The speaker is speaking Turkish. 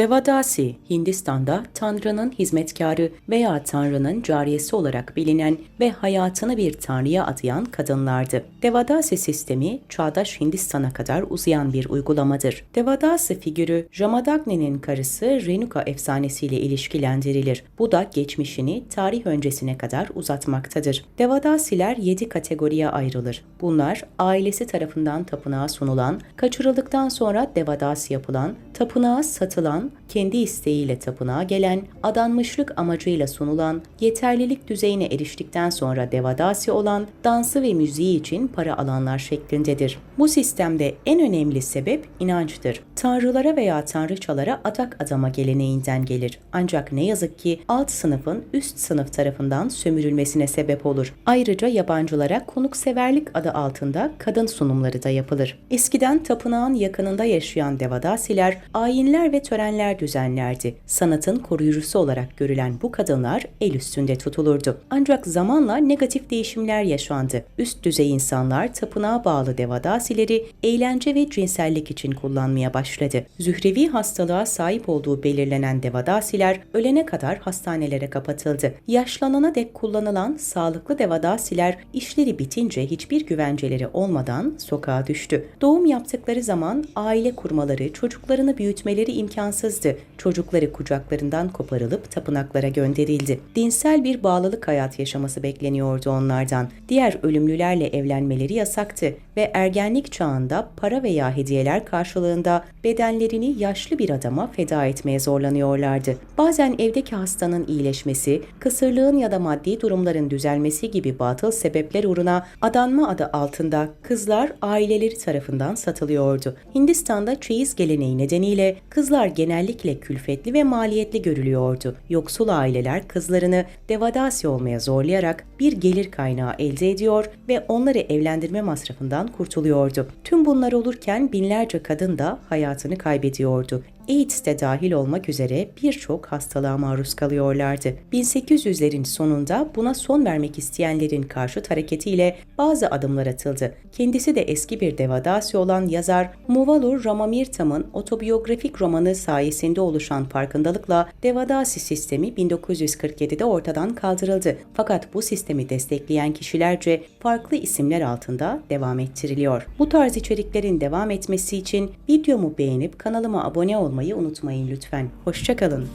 Devadasi, Hindistan'da Tanrı'nın hizmetkarı veya Tanrı'nın cariyesi olarak bilinen ve hayatını bir tanrıya adayan kadınlardı. Devadasi sistemi, çağdaş Hindistan'a kadar uzayan bir uygulamadır. Devadasi figürü, Jamadagni'nin karısı Renuka efsanesiyle ilişkilendirilir. Bu da geçmişini tarih öncesine kadar uzatmaktadır. Devadasiler 7 kategoriye ayrılır. Bunlar, ailesi tarafından tapınağa sunulan, kaçırıldıktan sonra devadasi yapılan, tapınağa satılan, kendi isteğiyle tapınağa gelen, adanmışlık amacıyla sunulan, yeterlilik düzeyine eriştikten sonra devadasi olan, dansı ve müziği için para alanlar şeklindedir. Bu sistemde en önemli sebep inançtır. Tanrılara veya tanrıçalara atak adama geleneğinden gelir. Ancak ne yazık ki alt sınıfın üst sınıf tarafından sömürülmesine sebep olur. Ayrıca yabancılara konukseverlik adı altında kadın sunumları da yapılır. Eskiden tapınağın yakınında yaşayan devadasiler ayinler ve törenler düzenlerdi. Sanatın koruyucusu olarak görülen bu kadınlar el üstünde tutulurdu. Ancak zamanla negatif değişimler yaşandı. Üst düzey insanlar tapınağa bağlı devadasileri eğlence ve cinsellik için kullanmaya başladı. Zührevi hastalığa sahip olduğu belirlenen devadasiler ölene kadar hastanelere kapatıldı. Yaşlanana dek kullanılan sağlıklı devadasiler işleri bitince hiçbir güvenceleri olmadan sokağa düştü. Doğum yaptıkları zaman aile kurmaları, çocuklarını büyütmeleri imkansızdı. Çocukları kucaklarından koparılıp tapınaklara gönderildi. Dinsel bir bağlılık hayat yaşaması bekleniyordu onlardan. Diğer ölümlülerle evlenmeleri yasaktı ve ergenlik çağında para veya hediyeler karşılığında bedenlerini yaşlı bir adama feda etmeye zorlanıyorlardı. Bazen evdeki hastanın iyileşmesi, kısırlığın ya da maddi durumların düzelmesi gibi batıl sebepler uğruna adanma adı altında kızlar aileleri tarafından satılıyordu. Hindistan'da çeyiz geleneği nedeniyle kızlar genellikle külfetli ve maliyetli görülüyordu. Yoksul aileler kızlarını devadasi olmaya zorlayarak bir gelir kaynağı elde ediyor ve onları evlendirme masrafından kurtuluyordu. Tüm bunlar olurken binlerce kadın da hayatını kaybediyordu. AIDS de dahil olmak üzere birçok hastalığa maruz kalıyorlardı. 1800'lerin sonunda buna son vermek isteyenlerin karşıt hareketiyle bazı adımlar atıldı. Kendisi de eski bir devadasi olan yazar Muvalur Ramamirtam'ın otobiyografik romanı sayesinde oluşan farkındalıkla devadasi sistemi 1947'de ortadan kaldırıldı. Fakat bu sistemi destekleyen kişilerce farklı isimler altında devam ettiriliyor. Bu tarz içeriklerin devam etmesi için videomu beğenip kanalıma abone olmayı unutmayın lütfen. Hoşçakalın.